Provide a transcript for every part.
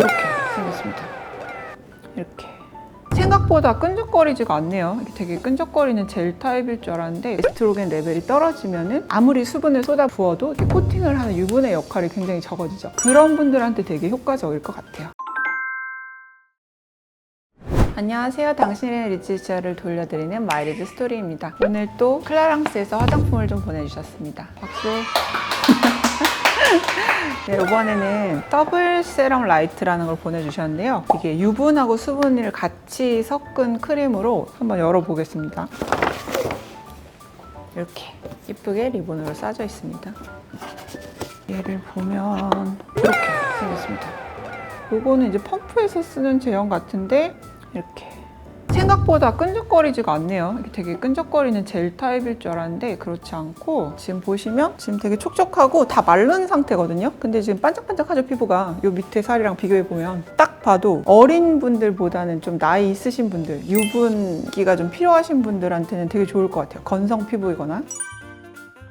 이렇게 생겼습니다. 이렇게. 생각보다 끈적거리지가 않네요. 이게 되게 끈적거리는 젤 타입일 줄 알았는데 에스트로겐 레벨이 떨어지면은 아무리 수분을 쏟아 부어도 이렇게 코팅을 하는 유분의 역할이 굉장히 적어지죠. 그런 분들한테 되게 효과적일 것 같아요. 안녕하세요. 당신의 리치샤를 돌려드리는 마이리즈 스토리입니다. 오늘 또 클라랑스에서 화장품을 좀 보내주셨습니다. 박수. 네, 이번에는 더블 세럼 라이트라는 걸 보내주셨는데요. 이게 유분하고 수분을 같이 섞은 크림으로 한번 열어보겠습니다. 이렇게 이쁘게 리본으로 싸져 있습니다. 얘를 보면 이렇게 생겼습니다. 요거는 이제 펌프에서 쓰는 제형 같은데 이렇게 생각보다 끈적거리지가 않네요. 이게 되게 끈적거리는 젤 타입일 줄 알았는데 그렇지 않고 지금 보시면 지금 되게 촉촉하고 다 마른 상태거든요. 근데 지금 반짝반짝하죠 피부가. 요 밑에 살이랑 비교해 보면 딱 봐도 어린 분들보다는 좀 나이 있으신 분들, 유분기가 좀 필요하신 분들한테는 되게 좋을 것 같아요. 건성 피부이거나.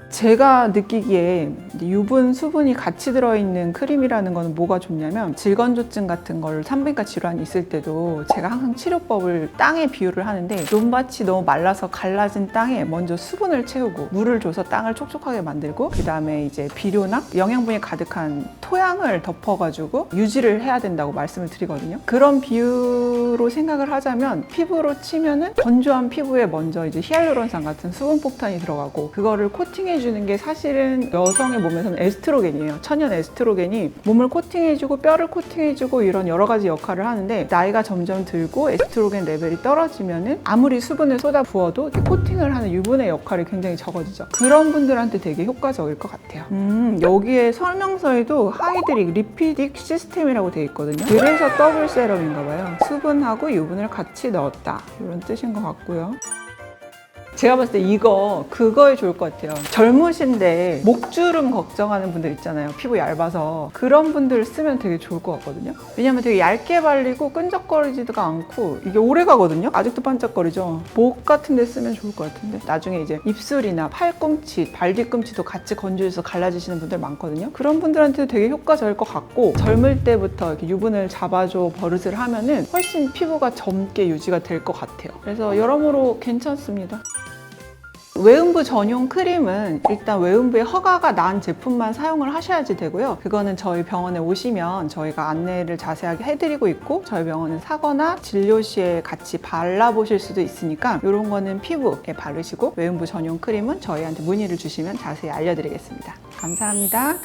제가 느끼기에 유분, 수분이 같이 들어있는 크림이라는 거는 뭐가 좋냐면 질건조증 같은 걸 산부인과 질환이 있을 때도 제가 항상 치료법을 땅에 비유를 하는데 논밭이 너무 말라서 갈라진 땅에 먼저 수분을 채우고 물을 줘서 땅을 촉촉하게 만들고 그 다음에 이제 비료나 영양분이 가득한 토양을 덮어가지고 유지를 해야 된다고 말씀을 드리거든요. 그런 비유로 생각을 하자면 피부로 치면은 건조한 피부에 먼저 이제 히알루론산 같은 수분 폭탄이 들어가고 그거를 코팅해 주는 게 사실은 여성의 몸에서는 에스트로겐이에요. 천연 에스트로겐이 몸을 코팅해주고 뼈를 코팅해주고 이런 여러 가지 역할을 하는데 나이가 점점 들고 에스트로겐 레벨이 떨어지면은 아무리 수분을 쏟아 부어도 코팅을 하는 유분의 역할이 굉장히 적어지죠. 그런 분들한테 되게 효과적일 것 같아요. 음, 여기에 설명서에도 하이드릭 리피딕 시스템이라고 돼 있거든요. 그래서 더블 세럼인가 봐요. 수분하고 유분을 같이 넣었다. 이런 뜻인 것 같고요. 제가 봤을 때 이거 그거에 좋을 것 같아요. 젊으신데 목주름 걱정하는 분들 있잖아요. 피부 얇아서 그런 분들 쓰면 되게 좋을 것 같거든요. 왜냐면 되게 얇게 발리고 끈적거리지가 않고 이게 오래 가거든요. 아직도 반짝거리죠. 목 같은 데 쓰면 좋을 것 같은데 나중에 이제 입술이나 팔꿈치, 발 뒤꿈치도 같이 건조해서 갈라지시는 분들 많거든요. 그런 분들한테도 되게 효과적일 것 같고 젊을 때부터 이렇게 유분을 잡아줘 버릇을 하면은 훨씬 피부가 젊게 유지가 될 것 같아요. 그래서 여러모로 괜찮습니다. 외음부 전용 크림은 일단 외음부에 허가가 난 제품만 사용을 하셔야지 되고요. 그거는 저희 병원에 오시면 저희가 안내를 자세하게 해드리고 있고 저희 병원에 사거나 진료 시에 같이 발라보실 수도 있으니까 이런 거는 피부에 바르시고 외음부 전용 크림은 저희한테 문의를 주시면 자세히 알려드리겠습니다. 감사합니다.